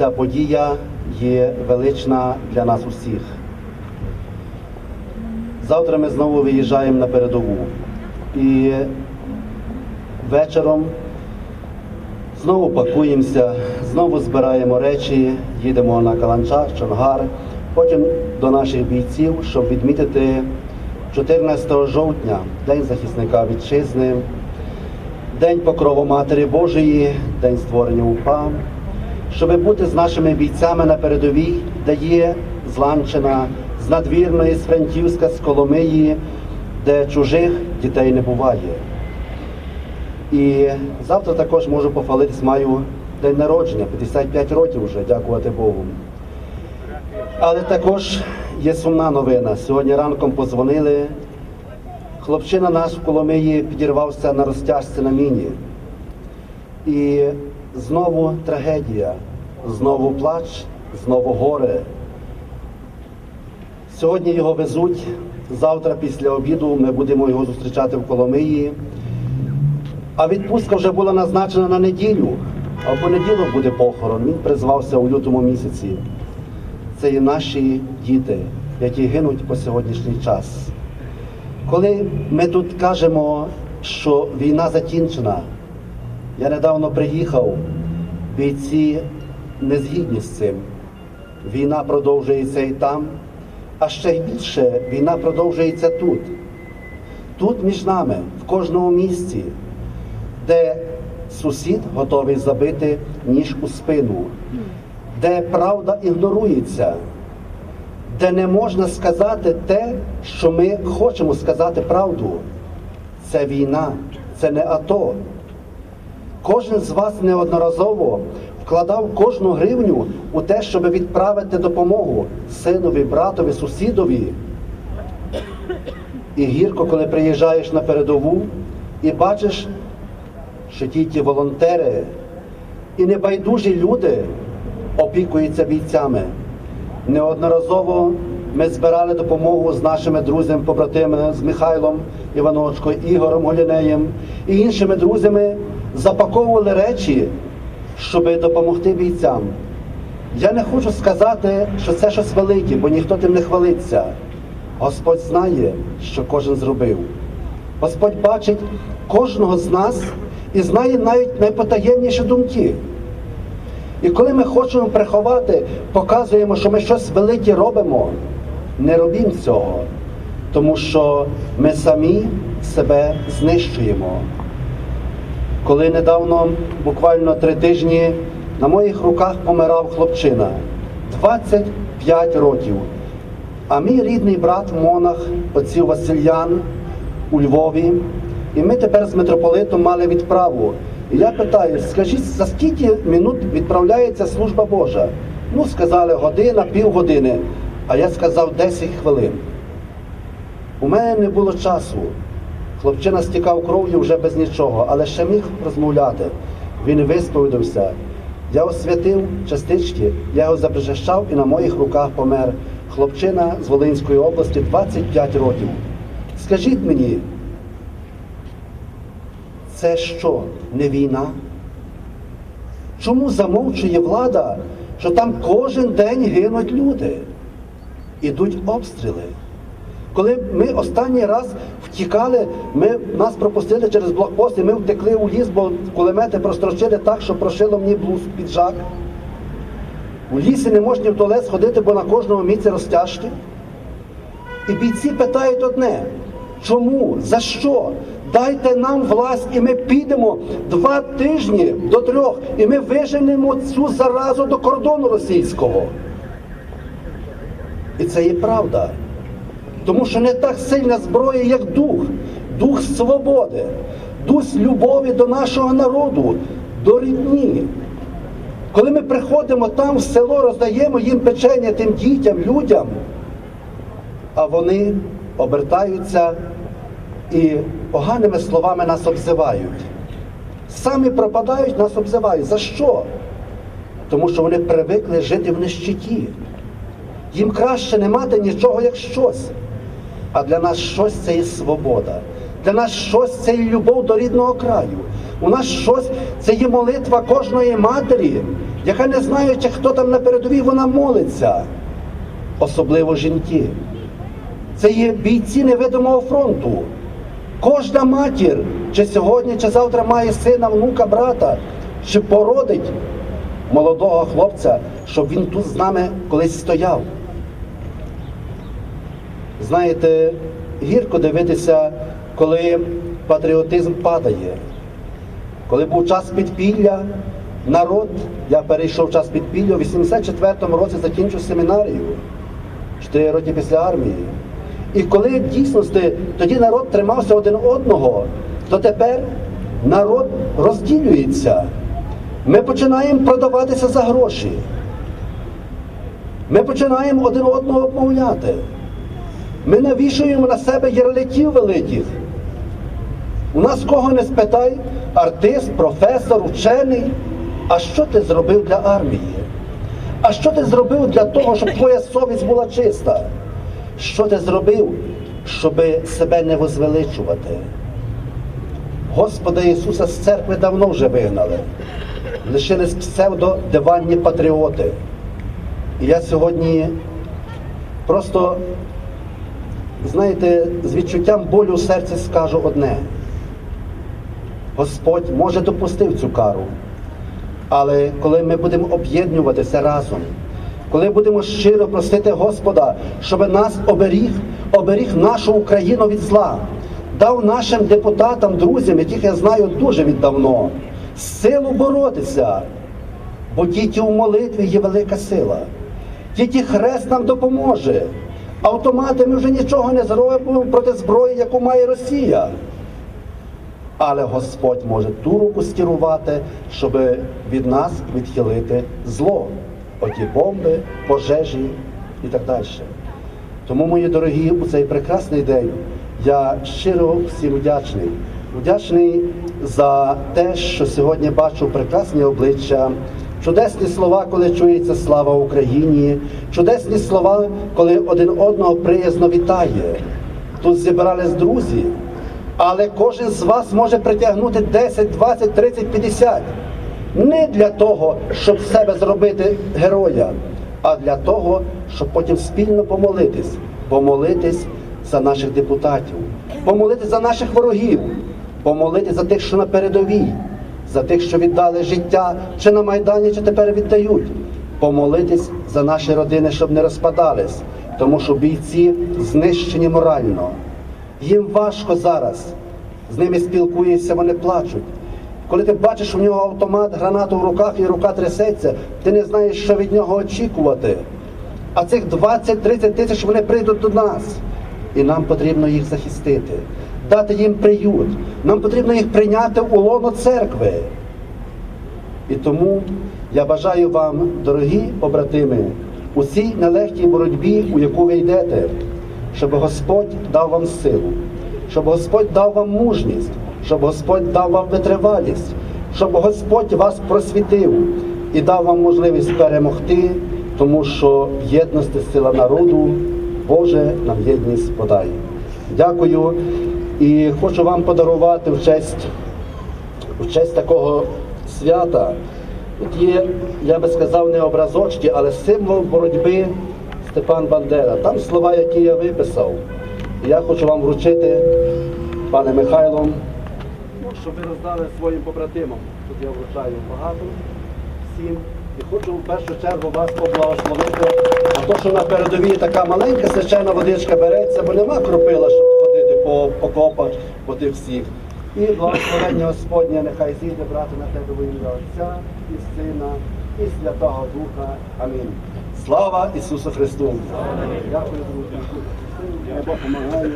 ця подія є велична для нас усіх. Завтра ми знову виїжджаємо на передову. І вечором знову пакуємося, знову збираємо речі, їдемо на Каланчар, Чонгар, потім до наших бійців, щоб відмітити 14 жовтня, День захисника вітчизни, День Покрову Матері Божої, День створення УПА, щоб бути з нашими бійцями на передовій, де є Зланчина, з надвірної, з Франківська, з Коломиї, де чужих дітей не буває. І завтра також можу похвалитись, маю день народження, 55 років вже, дякувати Богу. Але також є сумна новина. Сьогодні ранком позвонили. Хлопчина наш в Коломиї підірвався на розтяжці на міні. І знову трагедія, знову плач, знову горе. Сьогодні його везуть. Завтра після обіду ми будемо його зустрічати в Коломиї. А відпустка вже була назначена на неділю, а в понеділок буде похорон. Він призвався у лютому місяці. Це і наші діти, які гинуть по сьогоднішній час. Коли ми тут кажемо, що війна закінчена, я недавно приїхав, бійці не згідні з цим. Війна продовжується і там, а ще більше війна продовжується тут. Тут між нами, в кожному місці, де сусід готовий забити ніж у спину, де правда ігнорується, де не можна сказати те, що ми хочемо сказати правду. Це війна, це не АТО. Кожен з вас неодноразово вкладав кожну гривню у те, щоб відправити допомогу синові, братові, сусідові. І гірко, коли приїжджаєш на передову і бачиш, що тільки волонтери і небайдужі люди опікуються бійцями. Неодноразово ми збирали допомогу з нашими друзями, побратимами, з Михайлом Іваночко, Ігорем Голінеєм і іншими друзями запаковували речі, щоб допомогти бійцям. Я не хочу сказати, що це щось велике, бо ніхто тим не хвалиться. Господь знає, що кожен зробив. Господь бачить кожного з нас і знає навіть найпотаємніші думки. І коли ми хочемо приховати, показуємо, що ми щось велике робимо, не робіть цього, тому що ми самі себе знищуємо. Коли недавно, буквально три тижні, на моїх руках помирав хлопчина 25 років. А мій рідний брат монах, отців Васильян у Львові, і ми тепер з митрополитом мали відправу. І я питаю, скажіть, за скільки минут відправляється служба Божа? Ну, сказали, година, півгодини, а я сказав 10 хвилин. У мене не було часу. Хлопчина стікав кров'ю вже без нічого, але ще міг розмовляти. Він висповідався. Я освятив частички, я його запричащав і на моїх руках помер. Хлопчина з Волинської області 25 років. Скажіть мені, це що, не війна? Чому замовчує влада, що там кожен день гинуть люди? Ідуть обстріли. Коли ми останній раз втікали, ми, нас пропустили через блокпост, і ми втекли у ліс, бо кулемети прострочили так, що прошило мені блуз піджак. У лісі не можна в туалет сходити, бо на кожному місці розтяжки. І бійці питають одне: чому? За що? Дайте нам власть, і ми підемо два тижні до трьох, і ми виженемо цю заразу до кордону російського. І це є правда. Тому що не так сильна зброя, як дух, дух свободи, дух любові до нашого народу, до рідні. Коли ми приходимо там в село, роздаємо їм печення тим дітям, людям, а вони обертаються і поганими словами нас обзивають. Самі пропадають, нас обзивають. За що? Тому що вони привикли жити в нищеті. Їм краще не мати нічого, як щось. А для нас щось це і свобода. Для нас щось це і любов до рідного краю. У нас щось це є молитва кожної матері, яка не знаючи, хто там на передовій, вона молиться, особливо жінки. Це є бійці невидимого фронту. Кожна матір, чи сьогодні, чи завтра має сина, внука, брата, чи породить молодого хлопця, щоб він тут з нами колись стояв. Знаєте, гірко дивитися, коли патріотизм падає. Коли був час підпілля, народ, я перейшов час підпілля, у 84-му році закінчив семінарію, 4 роки після армії. І коли в дійсності тоді народ тримався один одного, то тепер народ розділюється. Ми починаємо продаватися за гроші. Ми починаємо один одного обмовляти. Ми навішуємо на себе ярликів великих. У нас кого не спитай, артист, професор, вчений. А що ти зробив для армії? А що ти зробив для того, щоб твоя совість була чиста? Що ти зробив, щоб себе не возвеличувати? Господа Ісуса з церкви давно вже вигнали. Лишились псевдодиванні патріоти. І я сьогодні просто, знаєте, з відчуттям болю в серці скажу одне. Господь може допустив цю кару. Але коли ми будемо об'єднуватися разом, коли будемо щиро просити Господа, щоб нас оберіг, оберіг нашу Україну від зла, дав нашим депутатам, друзям, яких я знаю дуже віддавно, силу боротися, бо тільки у молитві є велика сила. Тільки хрест нам допоможе. Автомати ми вже нічого не зробимо проти зброї, яку має Росія. Але Господь може ту руку скерувати, щоб від нас відхилити зло, оті бомби, пожежі і так далі. Тому, мої дорогі, у цей прекрасний день я щиро всім вдячний. Вдячний за те, що сьогодні бачу прекрасні обличчя, чудесні слова, коли чується слава Україні, чудесні слова, коли один одного приязно вітає. Тут зібрались друзі. Але кожен з вас може притягнути 10, 20, 30, 50. Не для того, щоб з себе зробити героя, а для того, щоб потім спільно помолитись, помолитись за наших депутатів, помолитись за наших ворогів, помолитись за тих, що на передовій, за тих, що віддали життя чи на Майдані, чи тепер віддають, помолитись за наші родини, щоб не розпадались, тому що бійці знищені морально. Їм важко зараз. З ними спілкуєшся, вони плачуть. Коли ти бачиш у нього автомат, гранату в руках і рука трясеться, ти не знаєш, що від нього очікувати. А цих 20-30 тисяч вони прийдуть до нас. І нам потрібно їх захистити, дати їм приют. Нам потрібно їх прийняти у лоно церкви. І тому я бажаю вам, дорогі побратими, у цій нелегкій боротьбі, у яку ви йдете, щоб Господь дав вам силу, щоб Господь дав вам мужність, щоб Господь дав вам витривалість, щоб Господь вас просвітив і дав вам можливість перемогти, тому що єдності сила народу, Боже нам єдність подай. Дякую і хочу вам подарувати в честь в честь такого свята. Тут є, я би сказав, не образочки, але символ боротьби Степан Бандера. Там слова, які я виписав. І я хочу вам вручити, пане Михайло, щоб ви роздали своїм побратимам. Тут я вручаю багато всім. І хочу в першу чергу вас поблагословити. А то, що на передовій така маленька свячена водичка береться, бо нема кропила, щоб по окопах, по тих всіх. І благословення Господнє нехай зійде брати на тебе во ім'я Отця і Сина, і Святого Духа. Амінь. Слава Ісусу Христу! Дякую, друзі. Бог допомагає.